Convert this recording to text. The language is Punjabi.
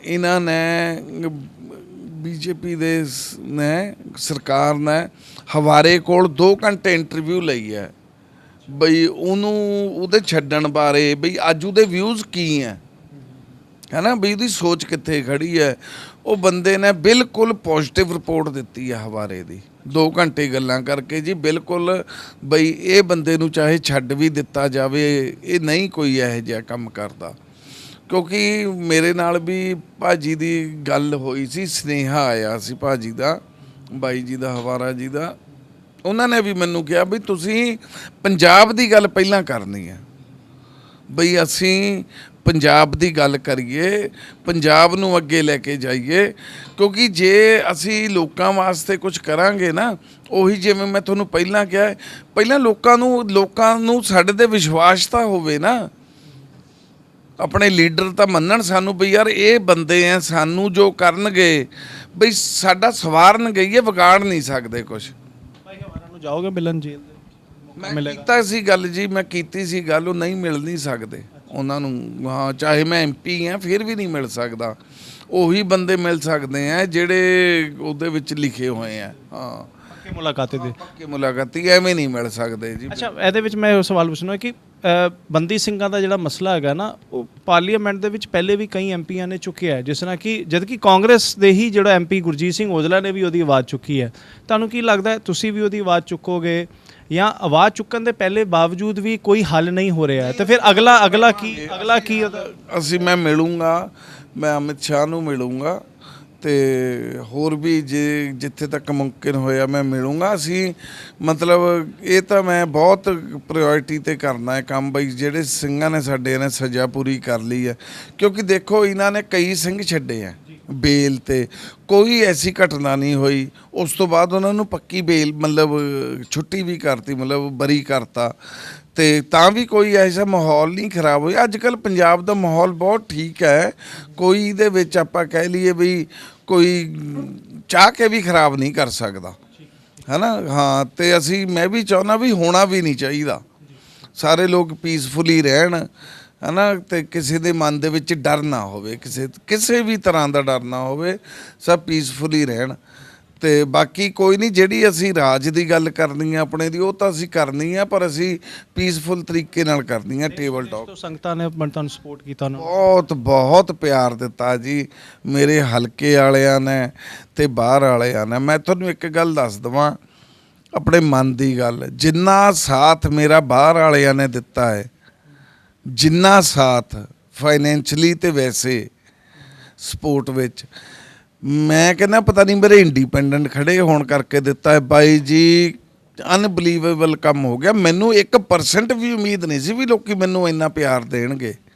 ਇਹਨਾਂ ਨੇ ਬੀਜੇਪੀ ਦੇ ਨੇ, ਸਰਕਾਰ ਨੇ ਹਵਾਰੇ ਕੋਲ 2 ਘੰਟੇ ਇੰਟਰਵਿਊ ਲਈ ਹੈ। ਬਈ ਉਹਨੂੰ, ਉਹਦੇ ਛੱਡਣ ਬਾਰੇ, ਬਈ ਅੱਜ ਉਹਦੇ ਵਿਊਜ਼ ਕੀ ਹੈ? ਹੈਨਾ, ਬਈ ਉਹਦੀ ਸੋਚ ਕਿੱਥੇ ਖੜੀ ਹੈ? ਉਹ ਬੰਦੇ ਨੇ ਬਿਲਕੁਲ ਪੋਜ਼ਿਟਿਵ ਰਿਪੋਰਟ ਦਿੱਤੀ ਹੈ ਹਵਾਰੇ ਦੀ। 2 ਘੰਟੇ ਗੱਲਾਂ ਕਰਕੇ ਜੀ, ਬਿਲਕੁਲ ਬਈ ਇਹ ਬੰਦੇ ਨੂੰ ਚਾਹੇ ਛੱਡ ਵੀ ਦਿੱਤਾ ਜਾਵੇ, ਇਹ ਨਹੀਂ ਕੋਈ ਇਹੋ ਜਿਹਾ ਕੰਮ ਕਰਦਾ। ਕਿਉਂਕਿ ਮੇਰੇ ਨਾਲ ਵੀ ਭਾਜੀ ਦੀ ਗੱਲ ਹੋਈ ਸੀ, ਸਨੇਹਾ ਆਇਆ ਸੀ ਭਾਜੀ ਦਾ, ਬਾਈ ਜੀ ਦਾ, ਹਵਾਰਾ ਜੀ ਦਾ। ਉਹਨਾਂ ਨੇ ਵੀ ਮੈਨੂੰ ਕਿਹਾ ਵੀ ਤੁਸੀਂ ਪੰਜਾਬ ਦੀ ਗੱਲ ਪਹਿਲਾਂ ਕਰਨੀ ਹੈ। ਬਈ ਅਸੀਂ ਪੰਜਾਬ ਦੀ ਗੱਲ ਕਰੀਏ, ਪੰਜਾਬ ਨੂੰ ਅੱਗੇ ਲੈ ਕੇ ਜਾਈਏ, ਕਿਉਂਕਿ ਜੇ ਅਸੀਂ ਲੋਕਾਂ ਵਾਸਤੇ ਕੁਝ ਕਰਾਂਗੇ ਨਾ, ਉਹੀ ਜਿਵੇਂ ਮੈਂ ਤੁਹਾਨੂੰ ਪਹਿਲਾਂ ਕਿਹਾ, ਪਹਿਲਾਂ ਲੋਕਾਂ ਨੂੰ ਲੋਕਾਂ ਨੂੰ ਸਾਡੇ ਤੇ ਵਿਸ਼ਵਾਸ ਤਾਂ ਹੋਵੇ ਨਾ। ਆਪਣੇ ਲੀਡਰ ਤਾਂ ਮੰਨਣ ਸਾਨੂੰ ਵੀ ਯਾਰ ਇਹ ਬੰਦੇ ਆ ਸਾਨੂੰ ਜੋ ਕਰਨਗੇ ਬਈ ਸਾਡਾ ਸਵਾਰਨਗੇ ਇਹ ਵਿਗਾੜ ਨਹੀਂ ਸਕਦੇ ਕੁਝ ਭਾਈ ਹਮਾਰਾ ਨੂੰ ਜਾਓਗੇ ਮਿਲਣ ਜੇਲ੍ਹ ਦੇ? ਮੈਂ। ਕੀਤਾ ਸੀ ਗੱਲ ਜੀ ਮੈਂ ਕੀਤੀ ਸੀ ਗੱਲ ਉਹ ਨਹੀਂ ਮਿਲ ਨਹੀਂ ਸਕਦੇ ਉਹਨਾਂ ਨੂੰ ਹਾਂ ਚਾਹੇ ਮੈਂ ਐਮਪੀ ਆ ਫਿਰ ਵੀ ਨਹੀਂ ਮਿਲ ਸਕਦਾ ਉਹੀ ਬੰਦੇ ਮਿਲ ਸਕਦੇ ਆ ਜਿਹੜੇ ਉਹਦੇ ਵਿੱਚ ਲਿਖੇ ਹੋਏ ਆ ਹਾਂ ਪੱਕੇ ਮੁਲਾਕਾਤੇ ਦੇ? ਪੱਕੇ ਮੁਲਾਕਾਤੀ ਐਵੇਂ ਨਹੀਂ ਮਿਲ ਸਕਦੇ ਜੀ। ਅੱਛਾ ਇਹਦੇ ਵਿੱਚ ਮੈਂ ਇਹ ਸਵਾਲ ਪੁੱਛਣਾ ਕਿ ਅ, ਬੰਦੀ ਸਿੰਘਾਂ ਦਾ ਜਿਹੜਾ ਮਸਲਾ ਹੈਗਾ ਨਾ ਉਹ ਪਾਰਲੀਮੈਂਟ ਦੇ ਵਿੱਚ ਪਹਿਲੇ ਵੀ ਕਈ ਐਮਪੀਆਂ ਨੇ ਚੁੱਕਿਆ ਹੈ ਜਿਸ ਤਰ੍ਹਾਂ ਕਿ ਜਦ ਕਿ ਕਾਂਗਰਸ ਦੇ ਹੀ ਜਿਹੜਾ ਐਮਪੀ ਗੁਰਜੀਤ ਸਿੰਘ ਔਜਲਾ ਨੇ ਵੀ ਉਹਦੀ ਆਵਾਜ਼ ਚੁੱਕੀ ਹੈ। ਤੁਹਾਨੂੰ ਕੀ ਲੱਗਦਾ ਹੈ ਤੁਸੀਂ ਵੀ ਉਹਦੀ ਆਵਾਜ਼ ਚੁੱਕੋਗੇ ਜਾਂ ਆਵਾਜ਼ ਚੁੱਕਣ ਦੇ ਪਹਿਲੇ ਬਾਵਜੂਦ ਵੀ ਕੋਈ ਹੱਲ ਨਹੀਂ ਹੋ ਰਿਹਾ ਹੈ? ਤੇ ਫਿਰ ਅਗਲਾ ਅਗਲਾ ਕੀ ਅਗਲਾ ਕੀ ਉਹਦਾ? ਅਸੀਂ ਮੈਂ ਮਿਲੂੰਗਾ ਮੈਂ ਅਮਿਤ ਸ਼ਾਹ ਨੂੰ ਮਿਲੂੰਗਾ ਤੇ ਹੋਰ ਵੀ ਜੇ ਜਿੱਥੇ ਤੱਕ ਮੁਮਕਿਨ ਹੋਇਆ ਮੈਂ ਮਿਲੂੰਗਾ। ਅਸੀਂ ਮਤਲਬ ਇਹ ਤਾਂ ਮੈਂ ਬਹੁਤ ਪ੍ਰਾਇੋਰਟੀ ਤੇ ਕਰਨਾ ਹੈ ਕੰਮ, ਬਈ ਜਿਹੜੇ ਸਿੰਘਾਂ ਨੇ ਸਾਡੇ ਨੇ ਸਜ਼ਾ ਪੂਰੀ ਕਰ ਲਈ ਹੈ। ਕਿਉਂਕਿ ਦੇਖੋ, ਇਹਨਾਂ ਨੇ ਕਈ ਸਿੰਘ ਛੱਡੇ ਆ ਬੇਲ ਤੇ। ਕੋਈ ਐਸੀ ਘਟਨਾ ਨਹੀਂ ਹੋਈ। ਉਸ ਤੋਂ ਬਾਅਦ ਉਹਨਾਂ ਨੂੰ ਪੱਕੀ ਬੇਲ, ਮਤਲਬ ਛੁੱਟੀ ਵੀ ਕਰਤੀ, ਮਤਲਬ ਬਰੀ ਕਰਤਾ। ਤੇ ਤਾਂ ਵੀ ਕੋਈ ਐਸਾ ਮਾਹੌਲ ਨਹੀਂ ਖਰਾਬ ਹੋਇਆ। ਅੱਜ ਕੱਲ ਪੰਜਾਬ ਦਾ ਮਾਹੌਲ ਬਹੁਤ ਠੀਕ ਹੈ। ਕੋਈ ਇਹਦੇ ਵਿੱਚ ਆਪਾਂ ਕਹਿ ਲਈਏ ਵੀ ਕੋਈ ਚਾਹ ਕੇ ਵੀ ਖਰਾਬ ਨਹੀਂ ਕਰ ਸਕਦਾ। ਹੈਨਾ? ਹਾਂ, ਤੇ ਅਸੀਂ, ਮੈਂ ਵੀ ਚਾਹੁੰਦਾ ਵੀ ਹੋਣਾ ਵੀ ਨਹੀਂ ਚਾਹੀਦਾ। ਸਾਰੇ ਲੋਕ ਪੀਸਫੁਲੀ ਰਹਿਣ, ਹਨਾ? ਤੇ ਕਿਸੇ ਦੇ ਮਨ ਦੇ ਵਿੱਚ ਡਰ ਨਾ ਹੋਵੇ। ਕਿਸੇ ਕਿਸੇ ਵੀ ਤਰ੍ਹਾਂ ਦਾ ਡਰ ਨਾ ਹੋਵੇ, ਸਭ ਪੀਸਫੁਲੀ ਰਹਿਣ। ਤੇ ਬਾਕੀ ਕੋਈ ਨਹੀਂ ਜਿਹੜੀ ਅਸੀਂ ਰਾਜ ਦੀ ਗੱਲ ਕਰਨੀ ਹੈ ਆਪਣੇ ਦੀ ਉਹ ਤਾਂ ਅਸੀਂ ਕਰਨੀ ਹੈ ਪਰ ਅਸੀਂ ਪੀਸਫੁਲ ਤਰੀਕੇ ਨਾਲ ਕਰਨੀ ਹੈ ਟੇਬਲ ਟਾਕ ਤੋਂ ਸੰਗਤਾਂ ਨੇ ਮਨ ਤੁਹਾਨੂੰ ਸਪੋਰਟ ਕੀਤਾ ਨੂੰ। ਬਹੁਤ ਬਹੁਤ ਪਿਆਰ ਦਿੱਤਾ ਜੀ ਮੇਰੇ ਹਲਕੇ ਵਾਲਿਆਂ ਨੇ ਤੇ ਬਾਹਰ ਵਾਲਿਆਂ ਨੇ। ਮੈਂ ਤੁਹਾਨੂੰ ਇੱਕ ਗੱਲ ਦੱਸ ਦਵਾਂ ਆਪਣੇ ਮਨ ਦੀ ਗੱਲ। ਜਿੰਨਾ ਸਾਥ ਮੇਰਾ ਬਾਹਰ ਵਾਲਿਆਂ ਨੇ ਦਿੱਤਾ ਹੈ ਜਿੰਨਾ ਸਾਥ ਫਾਈਨੈਂਸ਼ਲੀ ਤੇ ਵੈਸੇ ਸਪੋਰਟ ਵਿੱਚ ਮੈਂ ਕਹਿੰਦਾ ਪਤਾ ਨਹੀਂ ਮੇਰੇ ਇੰਡੀਪੈਂਡੈਂਟ ਖੜੇ ਹੋਣ ਕਰਕੇ ਦਿੱਤਾ ਹੈ। ਬਾਈ ਜੀ ਅਨਬਲੀਵੇਬਲ ਕੰਮ ਹੋ ਗਿਆ। ਮੈਨੂੰ 1% ਵੀ ਉਮੀਦ ਨਹੀਂ ਸੀ ਵੀ ਲੋਕੀ ਮੈਨੂੰ ਇੰਨਾ ਪਿਆਰ ਦੇਣਗੇ।